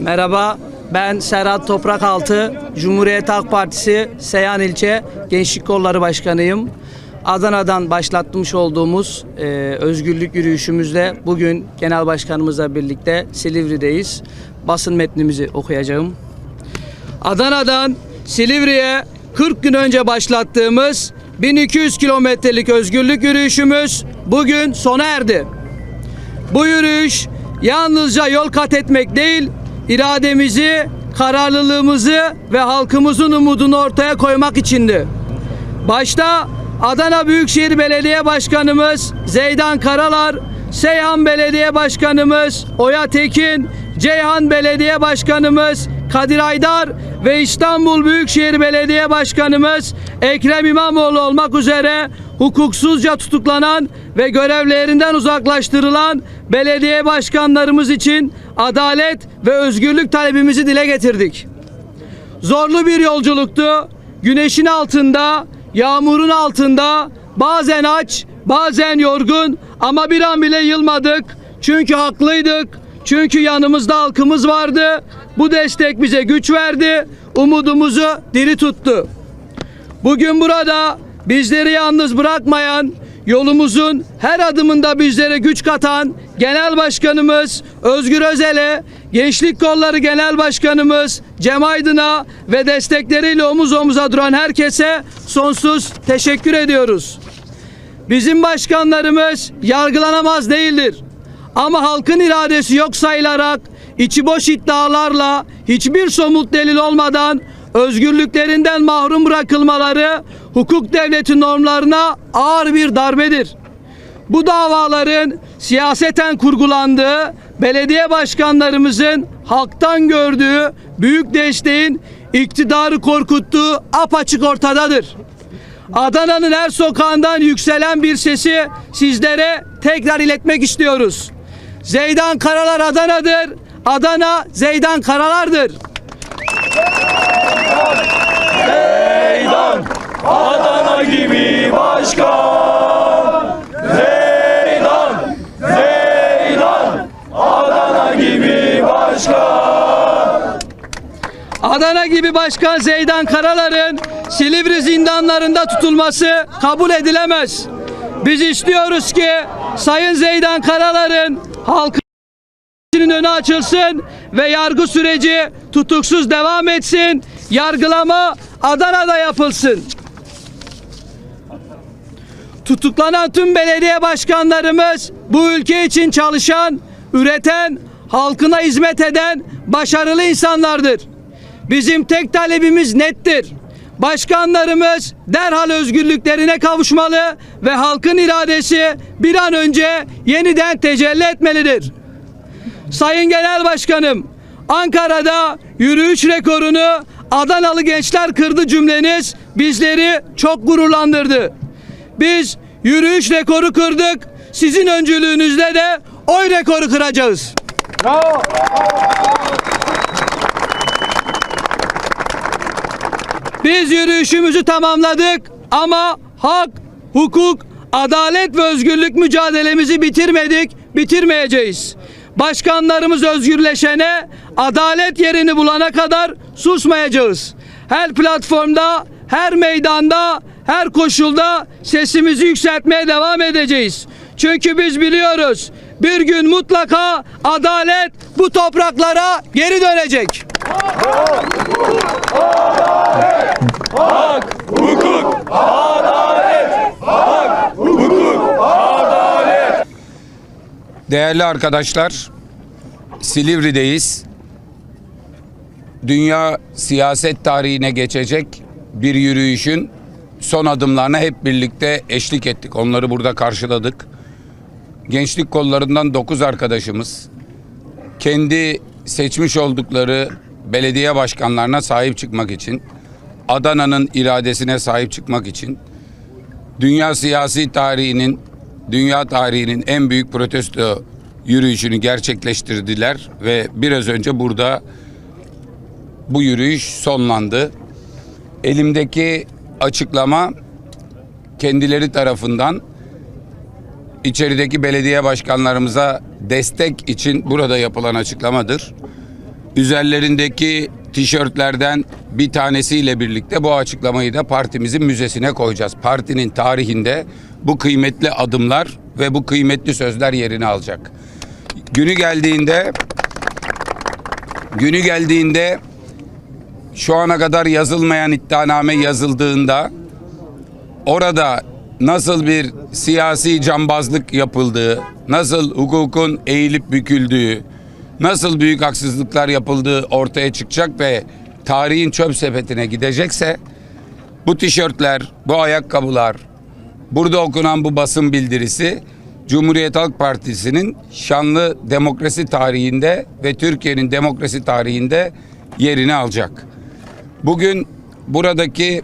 Merhaba, ben Serhat Toprakaltı, Cumhuriyet Halk Partisi Seyhan İlçe Gençlik Kolları Başkanıyım. Adana'dan başlatmış olduğumuz e, özgürlük yürüyüşümüzle bugün Genel Başkanımızla birlikte Silivri'deyiz. Basın metnimizi okuyacağım. Adana'dan Silivri'ye 40 gün önce başlattığımız 1200 kilometrelik özgürlük yürüyüşümüz bugün sona erdi. Bu yürüyüş yalnızca yol kat etmek değil, irademizi, kararlılığımızı ve halkımızın umudunu ortaya koymak içindi. Başta Adana Büyükşehir Belediye Başkanımız Zeydan Karalar, Seyhan Belediye Başkanımız Oya Tekin, Ceyhan Belediye Başkanımız Kadir Aydar ve İstanbul Büyükşehir Belediye Başkanımız Ekrem İmamoğlu olmak üzere hukuksuzca tutuklanan ve görevlerinden uzaklaştırılan belediye başkanlarımız için adalet ve özgürlük talebimizi dile getirdik. Zorlu bir yolculuktu. Güneşin altında, yağmurun altında, bazen aç, bazen yorgun ama bir an bile yılmadık. Çünkü haklıydık. Çünkü yanımızda halkımız vardı. Bu destek bize güç verdi. Umudumuzu diri tuttu. Bugün burada bizleri yalnız bırakmayan, yolumuzun her adımında bizlere güç katan Genel Başkanımız Özgür Özel'e, Gençlik Kolları Genel Başkanımız Cem Aydın'a ve destekleriyle omuz omuza duran herkese sonsuz teşekkür ediyoruz. Bizim başkanlarımız yargılanamaz değildir. Ama halkın iradesi yok sayılarak içi boş iddialarla hiçbir somut delil olmadan özgürlüklerinden mahrum bırakılmaları hukuk devleti normlarına ağır bir darbedir. Bu davaların siyaseten kurgulandığı, belediye başkanlarımızın halktan gördüğü büyük desteğin iktidarı korkuttuğu apaçık ortadadır. Adana'nın her sokağından yükselen bir sesi sizlere tekrar iletmek istiyoruz. Zeydan Karalar Adana'dır. Adana Zeydan Karalar'dır. Adana gibi başkan Zeydan Zeydan Adana gibi başkan Adana gibi Başkan Zeydan Karalar'ın Silivri zindanlarında tutulması kabul edilemez. Biz istiyoruz ki Sayın Zeydan Karalar'ın halkın önü açılsın ve yargı süreci tutuksuz devam etsin. Yargılama Adana'da yapılsın. Tutuklanan tüm belediye başkanlarımız bu ülke için çalışan, üreten, halkına hizmet eden başarılı insanlardır. Bizim tek talebimiz nettir. Başkanlarımız derhal özgürlüklerine kavuşmalı ve halkın iradesi bir an önce yeniden tecelli etmelidir. Sayın Genel Başkanım, Ankara'da yürüyüş rekorunu Adanalı gençler kırdı cümleniz bizleri çok gururlandırdı. Biz yürüyüş rekoru kırdık. Sizin öncülüğünüzde de oy rekoru kıracağız. Biz yürüyüşümüzü tamamladık ama hak, hukuk, adalet ve özgürlük mücadelemizi bitirmedik, bitirmeyeceğiz. Başkanlarımız özgürleşene, adalet yerini bulana kadar susmayacağız. Her platformda, her meydanda, her koşulda sesimizi yükseltmeye devam edeceğiz. Çünkü biz biliyoruz bir gün mutlaka adalet bu topraklara geri dönecek. Değerli arkadaşlar, Silivri'deyiz. Dünya siyaset tarihine geçecek bir yürüyüşün son adımlarına hep birlikte eşlik ettik. Onları burada karşıladık. Gençlik kollarından 9 arkadaşımız kendi seçmiş oldukları belediye başkanlarına sahip çıkmak için, Adana'nın iradesine sahip çıkmak için dünya siyasi tarihinin, dünya tarihinin en büyük protesto yürüyüşünü gerçekleştirdiler ve biraz önce burada bu yürüyüş sonlandı. Elimdeki açıklama kendileri tarafından içerideki belediye başkanlarımıza destek için burada yapılan açıklamadır. Üzerlerindeki tişörtlerden bir tanesiyle birlikte bu açıklamayı da partimizin müzesine koyacağız. Partinin tarihinde bu kıymetli adımlar ve bu kıymetli sözler yerini alacak. Günü geldiğinde günü geldiğinde şu ana kadar yazılmayan iddianame yazıldığında orada nasıl bir siyasi cambazlık yapıldığı, nasıl hukukun eğilip büküldüğü, nasıl büyük haksızlıklar yapıldığı ortaya çıkacak ve tarihin çöp sepetine gidecekse bu tişörtler, bu ayakkabılar, burada okunan bu basın bildirisi Cumhuriyet Halk Partisi'nin şanlı demokrasi tarihinde ve Türkiye'nin demokrasi tarihinde yerini alacak. Bugün buradaki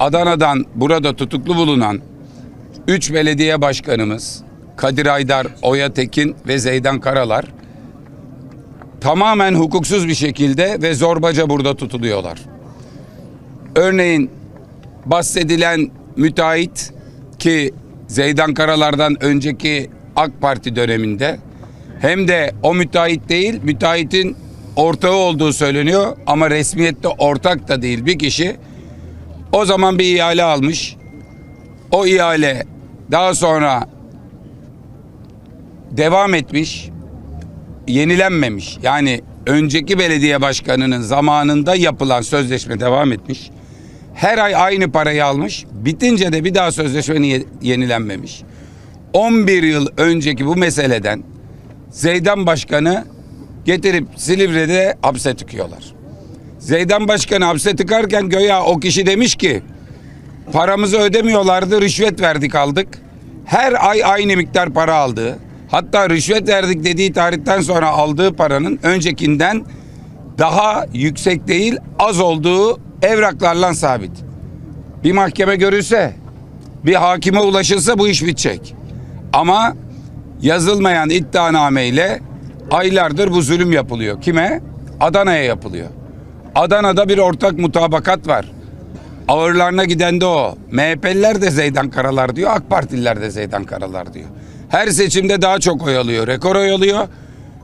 Adana'dan burada tutuklu bulunan üç belediye başkanımız Kadir Aydar, Oya Tekin ve Zeydan Karalar tamamen hukuksuz bir şekilde ve zorbaca burada tutuluyorlar. Örneğin bahsedilen müteahhit ki Zeydan Karalar'dan önceki AK Parti döneminde hem de o müteahhit değil müteahhitin ortağı olduğu söyleniyor ama resmiyette ortak da değil bir kişi o zaman bir ihale almış. O ihale daha sonra devam etmiş, yenilenmemiş. Yani önceki belediye başkanının zamanında yapılan sözleşme devam etmiş. Her ay aynı parayı almış. Bitince de bir daha sözleşme yenilenmemiş. 11 yıl önceki bu meseleden Zeydan Başkanı getirip Silivri'de hapse tıkıyorlar. Zeydan Başkanı hapse tıkarken göya o kişi demiş ki paramızı ödemiyorlardı rüşvet verdik aldık. Her ay aynı miktar para aldı. Hatta rüşvet verdik dediği tarihten sonra aldığı paranın öncekinden daha yüksek değil az olduğu evraklarla sabit. Bir mahkeme görülse bir hakime ulaşılsa bu iş bitecek. Ama yazılmayan iddianameyle aylardır bu zulüm yapılıyor. Kime? Adana'ya yapılıyor. Adana'da bir ortak mutabakat var. Ağırlarına giden de o. MHP'liler de Zeydan Karalar diyor, AK Partililer de Zeydan Karalar diyor. Her seçimde daha çok oy alıyor, rekor oy alıyor.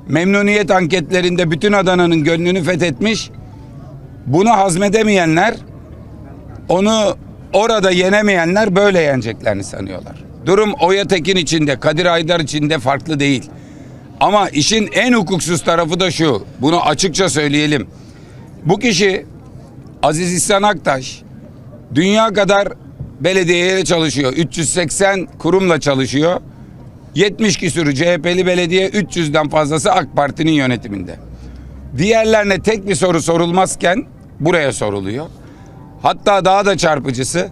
Memnuniyet anketlerinde bütün Adana'nın gönlünü fethetmiş. Bunu hazmedemeyenler, onu orada yenemeyenler böyle yeneceklerini sanıyorlar. Durum Oya Tekin içinde, Kadir Aydar içinde farklı değil. Ama işin en hukuksuz tarafı da şu. Bunu açıkça söyleyelim. Bu kişi Aziz İhsan Aktaş dünya kadar belediyeye çalışıyor. 380 kurumla çalışıyor. 70 küsürü CHP'li belediye 300'den fazlası AK Parti'nin yönetiminde. Diğerlerine tek bir soru sorulmazken buraya soruluyor. Hatta daha da çarpıcısı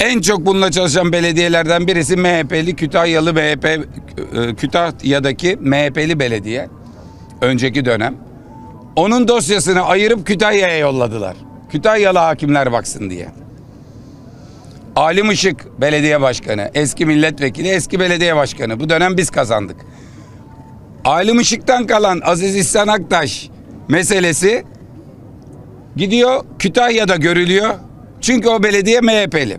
en çok bununla çalışan belediyelerden birisi MHP'li Kütahyalı MHP e, Kütahya'daki MHP'li belediye önceki dönem. Onun dosyasını ayırıp Kütahya'ya yolladılar. Kütahyalı hakimler baksın diye. Alim Işık belediye başkanı, eski milletvekili, eski belediye başkanı. Bu dönem biz kazandık. Alim Işık'tan kalan Aziz İhsan Aktaş meselesi gidiyor Kütahya'da görülüyor. Çünkü o belediye MHP'li.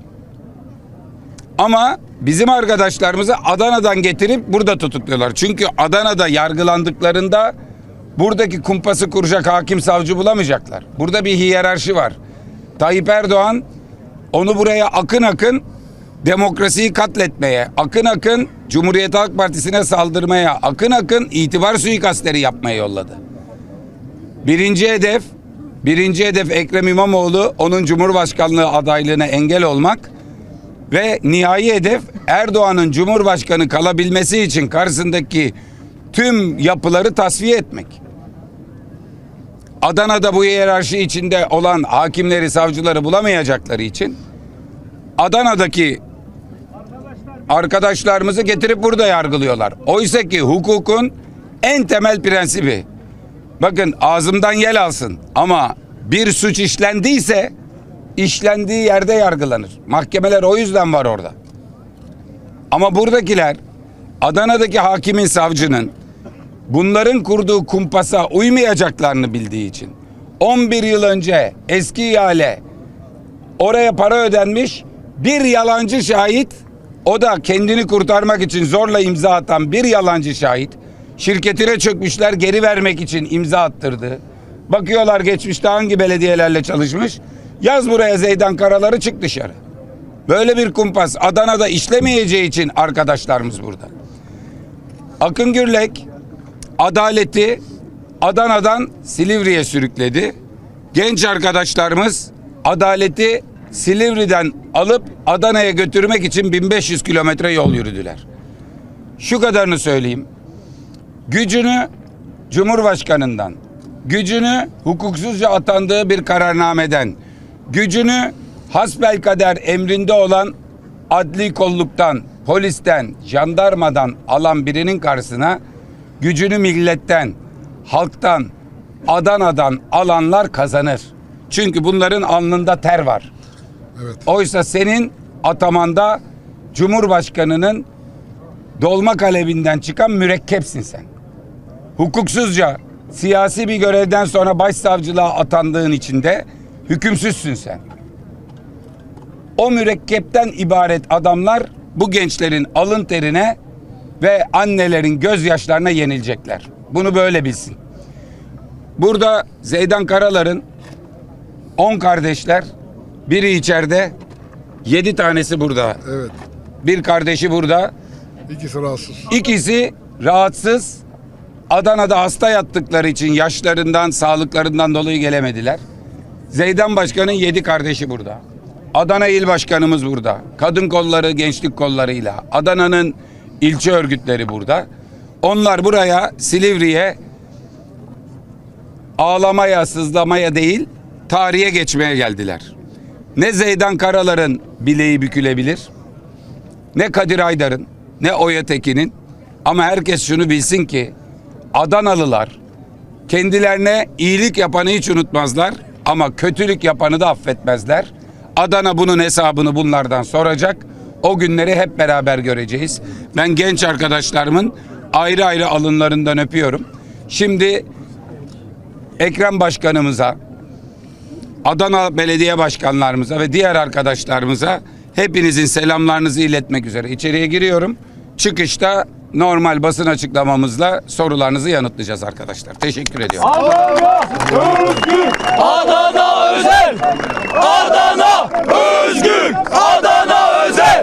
Ama bizim arkadaşlarımızı Adana'dan getirip burada tutukluyorlar. Çünkü Adana'da yargılandıklarında buradaki kumpası kuracak hakim savcı bulamayacaklar. Burada bir hiyerarşi var. Tayyip Erdoğan onu buraya akın akın demokrasiyi katletmeye, akın akın Cumhuriyet Halk Partisi'ne saldırmaya, akın akın itibar suikastleri yapmaya yolladı. Birinci hedef, birinci hedef Ekrem İmamoğlu onun Cumhurbaşkanlığı adaylığına engel olmak ve nihai hedef Erdoğan'ın Cumhurbaşkanı kalabilmesi için karşısındaki tüm yapıları tasfiye etmek. Adana'da bu hiyerarşi içinde olan hakimleri, savcıları bulamayacakları için Adana'daki arkadaşlarımızı getirip burada yargılıyorlar. Oysa ki hukukun en temel prensibi bakın ağzımdan yel alsın ama bir suç işlendiyse işlendiği yerde yargılanır. Mahkemeler o yüzden var orada. Ama buradakiler Adana'daki hakimin savcının bunların kurduğu kumpasa uymayacaklarını bildiği için 11 yıl önce eski ihale oraya para ödenmiş bir yalancı şahit o da kendini kurtarmak için zorla imza atan bir yalancı şahit şirketine çökmüşler geri vermek için imza attırdı. Bakıyorlar geçmişte hangi belediyelerle çalışmış. Yaz buraya Zeydan Karaları çık dışarı. Böyle bir kumpas Adana'da işlemeyeceği için arkadaşlarımız burada. Akın Gürlek adaleti Adana'dan Silivri'ye sürükledi. Genç arkadaşlarımız adaleti Silivri'den alıp Adana'ya götürmek için 1500 kilometre yol yürüdüler. Şu kadarını söyleyeyim. Gücünü Cumhurbaşkanından, gücünü hukuksuzca atandığı bir kararnameden, gücünü hasbelkader emrinde olan adli kolluktan, polisten, jandarmadan alan birinin karşısına gücünü milletten, halktan, Adana'dan alanlar kazanır. Çünkü bunların alnında ter var. Evet. Oysa senin atamanda Cumhurbaşkanının dolma kalebinden çıkan mürekkepsin sen. Hukuksuzca siyasi bir görevden sonra başsavcılığa atandığın için de hükümsüzsün sen. O mürekkepten ibaret adamlar bu gençlerin alın terine ve annelerin gözyaşlarına yenilecekler. Bunu böyle bilsin. Burada Zeydan Karalar'ın 10 kardeşler, biri içeride, 7 tanesi burada. Evet. Bir kardeşi burada, İkisi rahatsız. İkisi rahatsız. Adana'da hasta yattıkları için yaşlarından, sağlıklarından dolayı gelemediler. Zeydan Başkan'ın yedi kardeşi burada. Adana İl Başkanımız burada. Kadın kolları, gençlik kollarıyla. Adana'nın ilçe örgütleri burada. Onlar buraya, Silivri'ye ağlamaya, sızlamaya değil, tarihe geçmeye geldiler. Ne Zeydan Karalar'ın bileği bükülebilir, ne Kadir Aydar'ın ne Oya Tekin'in ama herkes şunu bilsin ki Adanalılar kendilerine iyilik yapanı hiç unutmazlar ama kötülük yapanı da affetmezler. Adana bunun hesabını bunlardan soracak. O günleri hep beraber göreceğiz. Ben genç arkadaşlarımın ayrı ayrı alınlarından öpüyorum. Şimdi Ekrem Başkanımıza, Adana Belediye Başkanlarımıza ve diğer arkadaşlarımıza hepinizin selamlarınızı iletmek üzere içeriye giriyorum. Çıkışta normal basın açıklamamızla sorularınızı yanıtlayacağız arkadaşlar. Teşekkür ediyorum. Adana özgür, Adana özel, Adana özgür, Adana